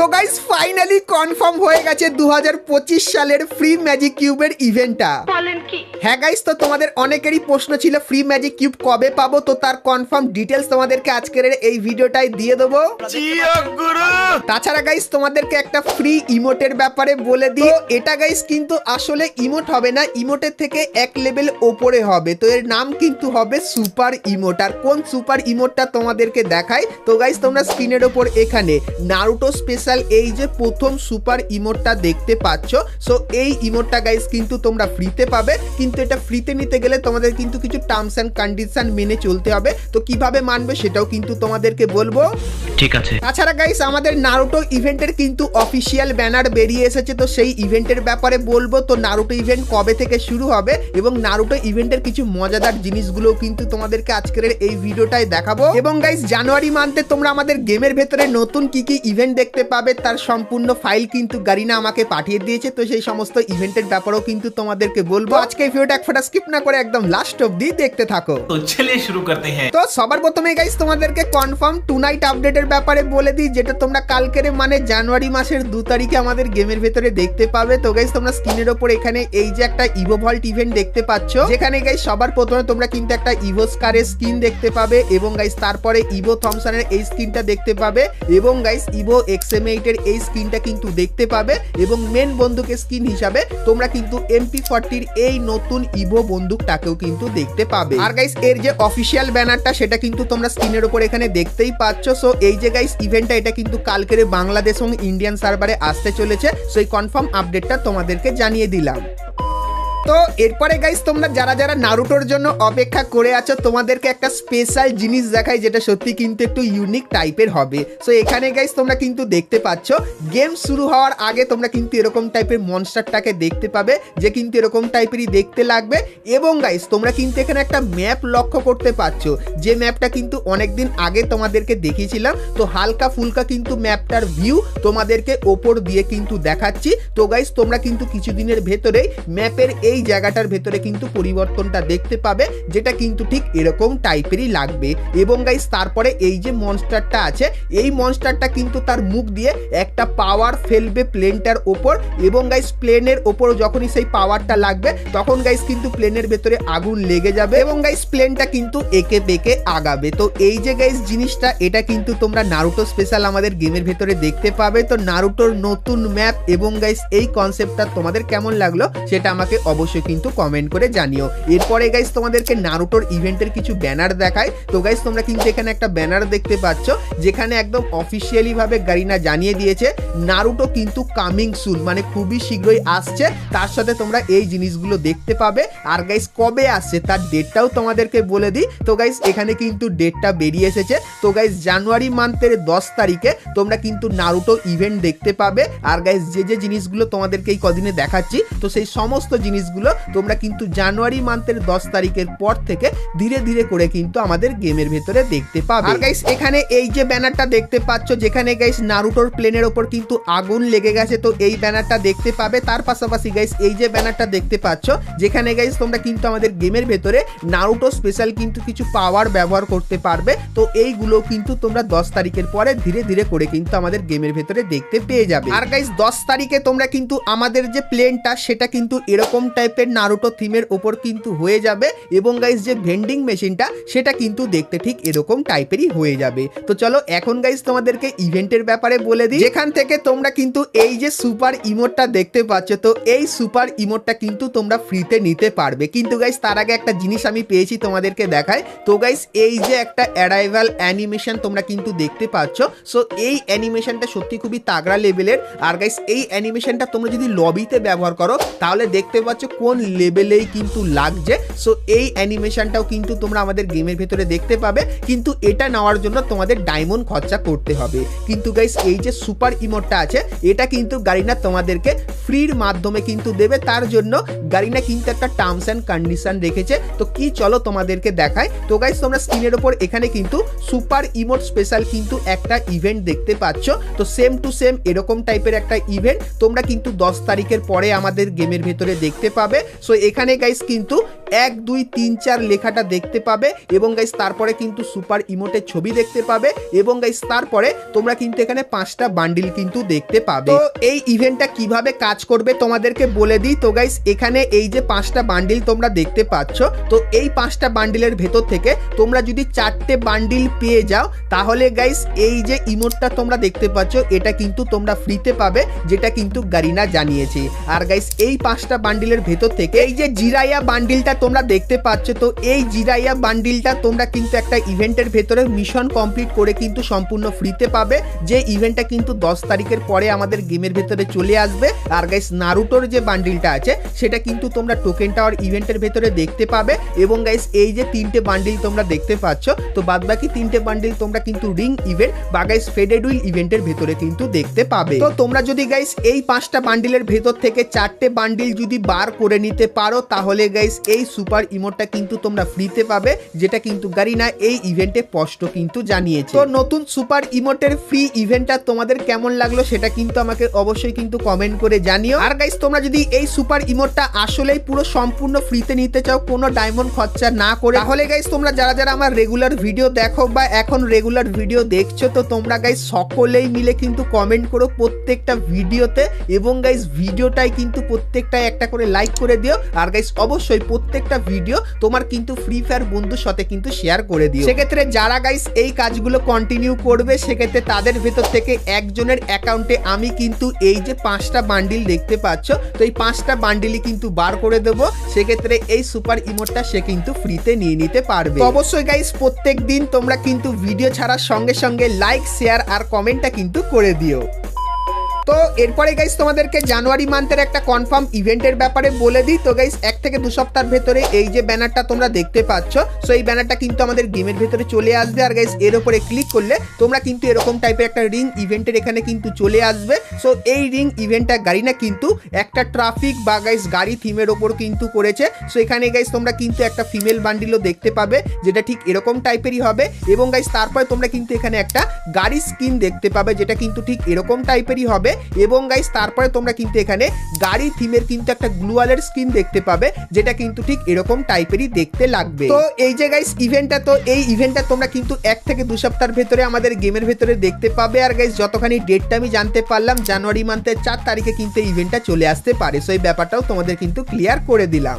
তো guys finally confirm হয়ে গেছে দু হাজার পঁচিশ সালের ফ্রি ম্যাজিক কিউবের ইভেন্টটা বলেন কি? হ্যাঁ গাইস তো তোমাদের অনেকেরই প্রশ্ন ছিল ফ্রি ম্যাজিক কিউব কবে পাবো? তো তার কনফার্ম ডিটেলস তোমাদেরকে আজকের এই ভিডিওটাই দিয়ে দেবো। তাছাড়া গাইস তোমাদেরকে একটা ফ্রি ইমোটের ব্যাপারে বলে দিই। এটা গাইস কিন্তু আসলে ইমোট হবে না ইমোটের থেকে এক লেভেল ওপরে হবে। তো এর নাম কিন্তু হবে সুপার ইমোট আর কোন সুপার ইমোটটা তোমাদেরকে দেখাই? তো গাইস তোমরা স্ক্রিনের ওপর এখানে নারুটো স্পেশাল এই যে প্রথম সুপার ইমোটটা দেখতে পাচ্ছ। সো এই ইমোটটা গাইস কিন্তু তোমরা ফ্রিতে পাবে। কিন্তু এটা ফ্রিতে নিতে গেলে তোমাদের কিন্তু কিছু টার্মস অ্যান্ড কন্ডিশন মেনে চলতে হবে। তো কীভাবে মানবে সেটাও কিন্তু তোমাদেরকে বলব। ঠিক আছে। তাছাড়া গাইস আমাদের নারুটো ইভেন্টের কিন্তু অফিসিয়াল ব্যানার বেরিয়ে এসেছে তো সেই ইভেন্টের ব্যাপারে বলব। তো নারুটো ইভেন্ট কবে থেকে শুরু হবে এবং নারুটো ইভেন্টের কিছু মজাদার জিনিসগুলো কিন্তু তোমাদেরকে আজকের এই ভিডিওটায় দেখাবো। এবং গাইস জানুয়ারি মান্থে তোমরা আমাদের গেমের ভেতরে নতুন কি কি ইভেন্ট দেখতে পাবে তার সম্পূর্ণ ফাইল কিন্তু গারিনা আমাকে পাঠিয়ে দিয়েছে। তো সেই সমস্ত ইভেন্টের ব্যাপারেও কিন্তু তোমাদেরকে বলব। আজকে এই ভিডিওটা এক ফোটা স্কিপ না করে একদম লাস্ট অবধি দেখতে থাকো। তো চলে শুরু করতে হ্যাঁ। তো সবার প্রথমে গাইস তোমাদেরকে কনফার্ম টু নাইট আপডেটের ব্যাপারে বলে দিই যেটা তোমরা কালকের মানে জানুয়ারি মাসের দু তারিখে আমাদের গেমের ভেতরে দেখতে পাবে। তো গাইস তোমরা স্ক্রিনের ওপর এখানে এই যে একটা ইভো ভল্ট ইভেন্ট দেখতে পাচ্ছো যেখানে গাইস সবার প্রথমে তোমরা কিন্তু একটা ইভো স্কারের স্কিন দেখতে পাবে এবং গাইস তারপরে ইভো থমসনের এই স্কিনটা দেখতে পাবে এবং গাইস ইভো এক্স এম এইটের এই স্কিনটা কিন্তু দেখতে পাবে এবং মেন বন্দুকের স্কিন হিসাবে তোমরা কিন্তু এমপি ফর্টির এই নতুন ইভো বন্দুকটাকেও কিন্তু দেখতে পাবে। আর গাইস এর যে অফিসিয়াল ব্যানারটা সেটা কিন্তু তোমরা স্ক্রিনের উপর এখানে দেখতেই পাচ্ছ। সো এই যে গাইস ইভেন্টটা এটা কিন্তু কালকের বাংলাদেশ এবং ইন্ডিয়ান সার্ভারে আসতে চলেছে। সো এই কনফার্ম আপডেটটা তোমাদেরকে জানিয়ে দিলাম। তো এরপরে গাইস তোমরা যারা যারা নারুটোর জন্য অপেক্ষা করে আছো, তোমাদেরকে একটা স্পেশাল জিনিস দেখাই যেটা সত্যি কিন্তু একটু ইউনিক টাইপের হবে। সো এখানে গাইস তোমরা কিন্তু দেখতে পাচ্ছ গেম শুরু হওয়ার আগে তোমরা কিন্তু এরকম টাইপের মনস্টারটাকে দেখতে পাবে, যে কিন্তু এরকম টাইপেরই দেখতে লাগবে। এবং গাইস তোমরা কিন্তু এখানে একটা ম্যাপ লক্ষ্য করতে পারছ যে ম্যাপটা কিন্তু অনেকদিন আগে তোমাদেরকে দেখিয়েছিলাম। তো হালকা ফুলকা কিন্তু ম্যাপটার ভিউ তোমাদেরকে ওপর দিয়ে কিন্তু দেখাচ্ছি। তো গাইস তোমরা কিন্তু কিছুদিনের ভেতরেই ম্যাপের এই জায়গাটার ভেতরে কিন্তু পরিবর্তনটা দেখতে পাবে, যেটা কিন্তু ঠিক এরকম টাইপেরই লাগবে। এবং গাইস তারপরে এই যে মনস্টারটা আছে, এই মনস্টারটা কিন্তু তার মুখ দিয়ে একটা পাওয়ার ফেলবে প্লেনটার ওপর এবং গাইস প্লেনের ওপর যখনই সেই পাওয়ারটা লাগবে, তখন গাইস কিন্তু প্লেনের ভেতরে আগুন লেগে যাবে এবং গাইস প্লেনটা কিন্তু একে বেঁকে আগাবে। তো এই যে গাইস জিনিসটা, এটা কিন্তু তোমরা নারুটো স্পেশাল আমাদের গেমের ভেতরে দেখতে পাবে। তো নারুটোর নতুন ম্যাপ এবং গাইস এই কনসেপ্টটা তোমাদের কেমন লাগল, সেটা আমাকে অবশ্যই কিন্তু কমেন্ট করে জানিও। এরপরে গাইস তোমাদেরকে নারুটোর ইভেন্টের কিছু ব্যানার দেখায় তো গাইস তোমরা কিন্তু এখানে একটা ব্যানার দেখতে পাচ্ছ, যেখানে একদম অফিসিয়ালি ভাবে গারিনা জানিয়ে দিয়েছে নারুটো কিন্তু কামিং সুন মানে খুবই শীঘ্রই আসছে। তার সাথে তোমরা এই জিনিসগুলো দেখতে পাবে। আর গাইস কবে আসছে তার ডেটটাও তোমাদেরকে বলে দিই। তো গাইস এখানে কিন্তু ডেটটা বেরিয়ে এসেছে। তো গাইস জানুয়ারি মান্থের দশ তারিখে তোমরা কিন্তু নারুটো ইভেন্ট দেখতে পাবে। আর গাইস যে যে জিনিসগুলো তোমাদেরকে এই কদিনে দেখাচ্ছি, তো সেই সমস্ত জিনিসগুলো তোমরা কিন্তু জানুয়ারি মান্থের দশ তারিখের পর থেকে ধীরে ধীরে করে কিন্তু আমাদের গেমের ভেতরে দেখতে পাবে। আর গাইস এখানে এই যে ব্যানারটা দেখতে পাচ্ছ, যেখানে গাইস নারুটোর প্লেনের ওপর কিন্তু আগুন লেগে গেছে, তো এই ব্যানারটা দেখতে পাবে। তার পাশাপাশি গাইস এই যে ব্যানারটা দেখতে পাচ্ছ, যেখানে গাইস তোমরা কিন্তু আমাদের গেমের ভেতরে নারুটো স্পেশাল কিন্তু কিছু পাওয়ার ব্যবহার করতে পারবে। তো এইগুলো কিন্তু তোমরা দশ তারিখের পরে ধীরে ধীরে করে কিন্তু আমাদের গেমের ভেতরে দেখতে পেয়ে যাবে। আর গাইস দশ তারিখে তোমরা কিন্তু আমাদের যে প্লেনটা সেটা কিন্তু এরকম টাইপের নারুটো থিমের ওপর কিন্তু হয়ে যাবে এবং গাইস যে ভেন্ডিং মেশিনটা সেটা কিন্তু দেখতে ঠিক এরকম টাইপেরই হয়ে যাবে। তো চলো এখন গাইস তোমাদেরকে ইভেন্টের ব্যাপারে বলে দিই। যেখান থেকে তোমরা কিন্তু এই যে সুপার ইমোটটা দেখতে পাচ্ছ, তো এই সুপার ইমোটটা কিন্তু তোমরা ফ্রিতে নিতে পারবে। কিন্তু গাইস তার আগে একটা জিনিস আমি পেয়েছি তোমাদেরকে দেখায় তো গাইস এই যে একটা অ্যারাইভাল অ্যানিমেশন তোমরা কিন্তু দেখতে পাচ্ছ। সো এই অ্যানিমেশনটা সত্যি খুবই তাগড়া লেভেলের আর গাইস এই অ্যানিমেশনটা তোমরা যদি লবিতে ব্যবহার করো, তাহলে দেখতে পাচ্ছ কোন লেভেলেই কিন্তু লাগছে। সো এই অ্যানিমেশনটাও কিন্তু তোমরা আমাদের গেমের ভেতরে দেখতে পাবে। কিন্তু এটা নেওয়ার জন্য তোমাদের ডায়মন্ড খরচা করতে হবে। কিন্তু গাইস এই যে সুপার ইমোটটা আছে, এটা কিন্তু গাড়িনা তোমাদেরকে ফ্রির মাধ্যমে কিন্তু দেবে। তার জন্য গাড়িনা কিন্তু একটা টার্মস অ্যান্ড কন্ডিশন রেখেছে। তো কি চলো তোমাদেরকে দেখায় তো গাইস তোমরা স্ক্রিনের ওপর এখানে কিন্তু সুপার ইমোট স্পেশাল কিন্তু একটা ইভেন্ট দেখতে পাচ্ছ। তো সেম টু সেম এরকম টাইপের একটা ইভেন্ট তোমরা কিন্তু দশ তারিখের পরে আমাদের গেমের ভেতরে দেখতে পাবে। সো এখানে গাইস কিন্তু এক, দুই, তিন, চার লেখাটা দেখতে পাবে এবং গাইস তারপরে কিন্তু সুপার ইমোটের ছবি দেখতে পাবে এবং গাইস তারপরে তোমরা কিন্তু এখানে পাঁচটা বান্ডিল কিন্তু দেখতে পাবে। তো এই ইভেন্টটা কীভাবে কাজ করবে তোমাদেরকে বলে দিই। তো গাইস এখানে এই যে পাঁচটা বান্ডিল তোমরা দেখতে পাচ্ছ, তো এই পাঁচটা বান্ডিলের ভেতর থেকে তোমরা যদি চারটে বান্ডিল পেয়ে যাও, তাহলে গাইস এই যে ইমোটটা তোমরা দেখতে পাচ্ছ, এটা কিন্তু তোমরা ফ্রিতে পাবে, যেটা কিন্তু গারিনা জানিয়েছে। আর গাইস এই পাঁচটা বান্ডিলের ভেতর থেকে এই যে জিরাইয়া বান্ডিলটা তোমরা দেখতে পাচ্ছ, তো এই জিরাইয়া বান্ডিলটা তোমরা কিন্তু একটা ইভেন্টের ভেতরে মিশন কমপ্লিট করে কিন্তু সম্পূর্ণ ফ্রিতে পাবে। যে ইভেন্টটা কিন্তু দশ তারিখের পরে আমাদের গেমের ভেতরে চলে আসবে। আর গাইস নারুটোর যে বান্ডিলটা আছে, সেটা কিন্তু তোমরা টোকেন টাওয়ার ইভেন্টের ভেতরে দেখতে পাবে। এবং গাইস এই যে তিনটে বান্ডিল তোমরা দেখতে পাচ্ছ, তো বাদ বাকি তিনটে বান্ডিল তোমরা কিন্তু রিং ইভেন্ট বা গাইস ফেডেড উইল ইভেন্টের ভেতরে কিন্তু দেখতে পাবে। তো তোমরা যদি গাইস এই পাঁচটা বান্ডিলের ভেতর থেকে চারটে বান্ডিল যদি বার করে নিতে পারো, তাহলে গাইস এই সুপার ইমোটটা কিন্তু তোমরা ফ্রিতে পাবে, যেটা কিন্তু গারিনা এই ইভেন্টে স্পষ্ট কিন্তু জানিয়েছে। তো নতুন সুপার ইমোটের ফ্রি ইভেন্টটা তোমাদের কেমন লাগল সেটা কিন্তু আমাকে অবশ্যই কিন্তু কমেন্ট করে জানিও। আর গাইস তোমরা যদি এই সুপার ইমোটটা আসলেই পুরো সম্পূর্ণ ফ্রিতে নিতে চাও, কোনো ডায়মন্ড খরচা না করে, তাহলে গাইস তোমরা যারা যারা আমার রেগুলার ভিডিও দেখো বা এখন রেগুলার ভিডিও দেখছ, তো তোমরা গাইস সকলেই মিলে কিন্তু কমেন্ট করো প্রত্যেকটা ভিডিওতে এবং গাইস ভিডিওটাই কিন্তু প্রত্যেকটাই একটা করে লাইক করে দিও। আর গাইস অবশ্যই প্রত্যেকটা ভিডিও তোমার কিন্তু ফ্রি ফায়ার বন্ধুর সাথে কিন্তু শেয়ার করে দিও। সেক্ষেত্রে যারা গাইস এই কাজগুলো কন্টিনিউ করবে, সেক্ষেত্রে তাদের ভেতর থেকে একজনের অ্যাকাউন্টে আমি কিন্তু এই যে পাঁচটা বান্ডিল দেখতে পাচ্ছ, তো এই পাঁচটা বান্ডিলই কিন্তু বার করে দেবো। সেক্ষেত্রে এই সুপার ইমোটটা সে কিন্তু ফ্রিতে নিয়ে নিতে পারবে। অবশ্যই গাইস প্রত্যেক দিন তোমরা কিন্তু ভিডিও ছাড়ার সঙ্গে সঙ্গে লাইক শেয়ার আর কমেন্টটা কিন্তু করে দিও। তো এরপরে গাইস তোমাদেরকে জানুয়ারি মান্থের একটা কনফার্ম ইভেন্টের ব্যাপারে বলে দিই। তো গাইস এক থেকে দু সপ্তাহের ভেতরে এই যে ব্যানারটা তোমরা দেখতে পাচ্ছ সো এই ব্যানারটা কিন্তু আমাদের গেমের ভেতরে চলে আসবে। আর গাইস এর উপরে ক্লিক করলে তোমরা কিন্তু এরকম টাইপের একটা রিং ইভেন্টের এখানে কিন্তু চলে আসবে। সো এই রিং ইভেন্টটা গাড়ি না কিন্তু একটা ট্রাফিক বা গাইস গাড়ি থিমের ওপর কিন্তু করেছে। সো এখানে গাইস তোমরা কিন্তু একটা ফিমেল বান্ডিলও দেখতে পাবে, যেটা ঠিক এরকম টাইপেরই হবে। এবং গাইস তারপরে তোমরা কিন্তু এখানে একটা গাড়ি স্কিন দেখতে পাবে, যেটা কিন্তু ঠিক এরকম টাইপেরই হবে। এবং গাইস তারপরে তোমরা কিন্তু এখানে গাড়ি থিমের কিন্তু একটা গ্লুয়ালের স্কিন দেখতে পাবে, যেটা কিন্তু ঠিক এরকম টাইপেরই দেখতে লাগবে। তো এই যে গাইস ইভেন্টটা তো এই ইভেন্টটা তোমরা কিন্তু এক থেকে দু সপ্তাহের ভেতরে আমাদের গেমের ভেতরে দেখতে পাবে। আর গাইস যতখানি ডেটটা আমি জানতে পারলাম, জানুয়ারি মান্থের চার তারিখে কিন্তু ইভেন্টটা চলে আসতে পারে। সো এই ব্যাপারটাও তোমাদের কিন্তু ক্লিয়ার করে দিলাম।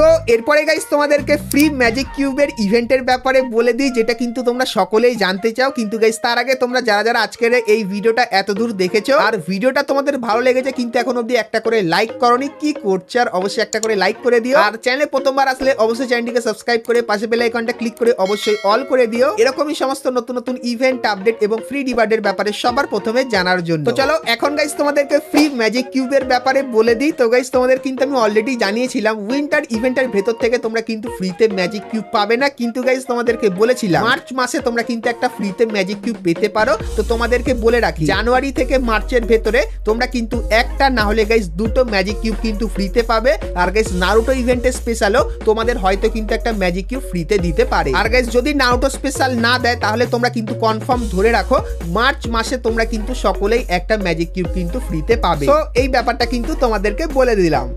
তো এরপরে গাইস তোমাদেরকে ফ্রি ম্যাজিক কিউবের ইভেন্টের ব্যাপারে বলে দিই, যেটা কিন্তু তোমরা সকলেই জানতে চাও। কিন্তু গাইস তার আগে তোমরা যারা যারা আজকের এই ভিডিওটা এত দূর দেখেছ, আর ভিডিওটা তোমাদের ভালো লেগেছে, কিন্তু এখন অবধি একটা করে লাইক করনি, কি করছে আর অবশ্যই একটা করে লাইক করে দিও। আর চ্যানেলে প্রথমবার আসলে অবশ্যই চ্যানেলটিকে সাবস্ক্রাইব করে পাশে বেল আইকনটা ক্লিক করে অবশ্যই অল করে দিও। এরকমই সমস্ত নতুন নতুন ইভেন্ট আপডেট এবং ফ্রি ডিবার্ডের ব্যাপারে সবার প্রথমে জানার জন্য। তো চলো, এখন গাইস তোমাদেরকে ফ্রি ম্যাজিক কিউবের ব্যাপারে বলে দিই। তো গাইস তোমাদের কিন্তু আমি অলরেডি জানিয়েছিলাম উইন্টার ইভেন্টের ভেতর থেকে তোমরা কিন্তু ফ্রিতে ম্যাজিক কিউব পাবে না। কিন্তু গাইস তোমাদেরকে বলেছিলাম মার্চ মাসে তোমরা কিন্তু একটা ফ্রিতে ম্যাজিক কিউব পেতে পারো। তো তোমাদেরকে বলে রাখি জানুয়ারি থেকে মার্চের ভেতরে তোমরা কিন্তু একটা না হলে গাইস দুটো ম্যাজিক কিউব কিন্তু ফ্রিতে পাবে। আর গাইস নারুটো ইভেন্টের স্পেশালও তোমাদের হয়তো কিন্তু একটা ম্যাজিক কিউব ফ্রিতে দিতে পারে। আর গাইস যদি নারুটো স্পেশাল না দেয়, তাহলে তোমরা কিন্তু কনফার্ম ধরে রাখো মার্চ মাসে তোমরা কিন্তু সকলেই একটা ম্যাজিক কিউব কিন্তু ফ্রিতে পাবে। তো এই ব্যাপারটা কিন্তু তোমাদেরকে বলে দিলাম।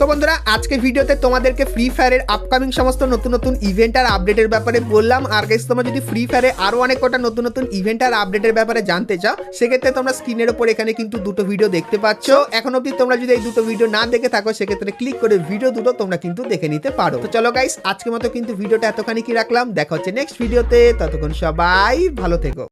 তো বন্ধুরা, আজকে ভিডিওতে তোমাদেরকে ফ্রি ফায়ারের আপকামিং সমস্ত নতুন নতুন ইভেন্ট আর আপডেটের ব্যাপারে বললাম। আর গাইস তোমরা যদি ফ্রি ফায়ারে আরও অনেক কটা নতুন নতুন ইভেন্ট আর আপডেটের ব্যাপারে জানতে চাও, সেক্ষেত্রে তোমরা স্ক্রিনের উপর এখানে কিন্তু দুটো ভিডিও দেখতে পাচ্ছ। এখন অবধি তোমরা যদি এই দুটো ভিডিও না দেখে থাকো, সেক্ষেত্রে ক্লিক করে ভিডিও দুটো তোমরা কিন্তু দেখে নিতে পারো। তো চলো গাইস আজকের মতো কিন্তু ভিডিওটা এতখানি কি রাখলাম? দেখা হচ্ছে নেক্সট ভিডিওতে ততক্ষণ সবাই ভালো থেকো।